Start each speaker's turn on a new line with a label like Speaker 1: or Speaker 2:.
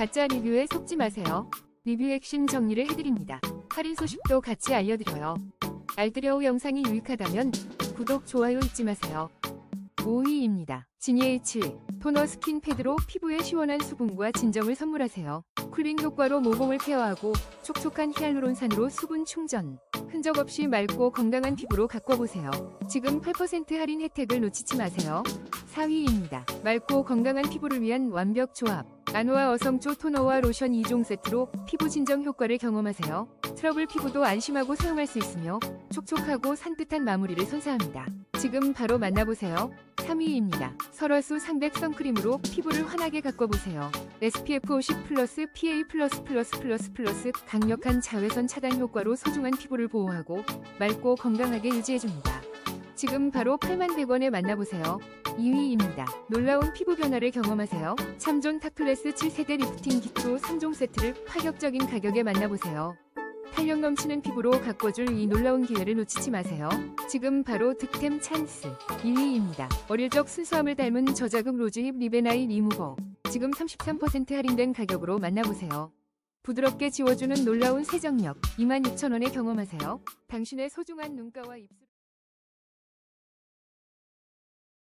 Speaker 1: 가짜 리뷰에 속지 마세요. 리뷰 핵심 정리를 해드립니다. 할인 소식도 같이 알려드려요. 알뜰여우 영상이 유익하다면 구독, 좋아요 잊지 마세요. 5위입니다. 지니에이치 토너 스킨 패드로 피부에 시원한 수분과 진정을 선물하세요. 쿨링 효과로 모공을 케어하고 촉촉한 히알루론산으로 수분 충전. 흔적 없이 맑고 건강한 피부로 가꿔보세요. 지금 8% 할인 혜택을 놓치지 마세요. 4위입니다. 맑고 건강한 피부를 위한 완벽 조합. 나노아 어성초 토너와 로션 2종 세트로 피부 진정 효과를 경험하세요. 트러블 피부도 안심하고 사용할 수 있으며 촉촉하고 산뜻한 마무리를 선사합니다. 지금 바로 만나보세요. 3위입니다. 설화수 상백 선크림으로 피부를 환하게 가꿔보세요. SPF 50 플러스 PA 플러스 플러스 플러스 플러스 강력한 자외선 차단 효과로 소중한 피부를 보호하고 맑고 건강하게 유지해줍니다. 지금 바로 8100원에 만나보세요. 2위입니다. 놀라운 피부 변화를 경험하세요. 참존 탑클래스 7세대 리프팅 기초 3종 세트를 파격적인 가격에 만나보세요. 탄력 넘치는 피부로 가꿔줄 이 놀라운 기회를 놓치지 마세요. 지금 바로 득템 찬스 2위입니다. 어릴 적 순수함을 닮은 저자극 로즈힙 리베나이 리무버 지금 33% 할인된 가격으로 만나보세요. 부드럽게 지워주는 놀라운 세정력 26,000원에 경험하세요. 당신의 소중한 눈가와 입술